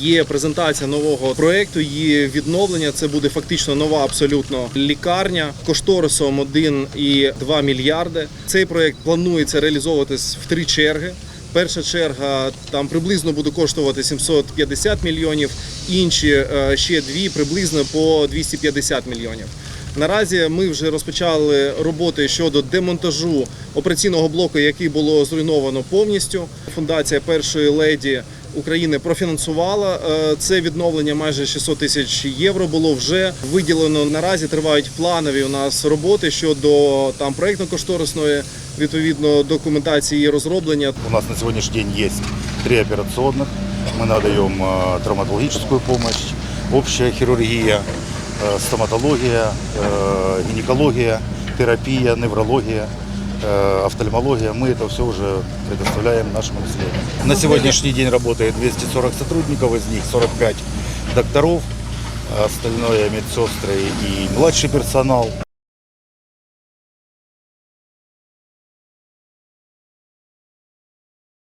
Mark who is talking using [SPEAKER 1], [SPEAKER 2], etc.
[SPEAKER 1] є презентація нового проекту. Її відновлення. Це буде фактично нова абсолютно лікарня кошторисом 1,2 мільярди. Цей проект планується реалізовуватись в три черги. Перша черга там приблизно буде коштувати 750 мільйонів, інші е, ще дві приблизно по 250 мільйонів. Наразі ми вже розпочали роботи щодо демонтажу операційного блоку, який було зруйновано повністю. Фундація першої леді України профінансувала е, це відновлення. Майже 600 тисяч євро було вже виділено. Наразі тривають планові у нас роботи щодо там проектно-кошторисної відповідно документації і розроблення.
[SPEAKER 2] У нас на сегодняшний день есть три операционных. Мы надаем э, травматологическую помощь, общая хирургия, э, стоматология, э, гинекология, терапия, неврология, э, офтальмология. Мы это все уже предоставляем нашему населению. На сегодняшний день работает 240 сотрудников, из них 45 докторов, остальное медсестры и младший персонал.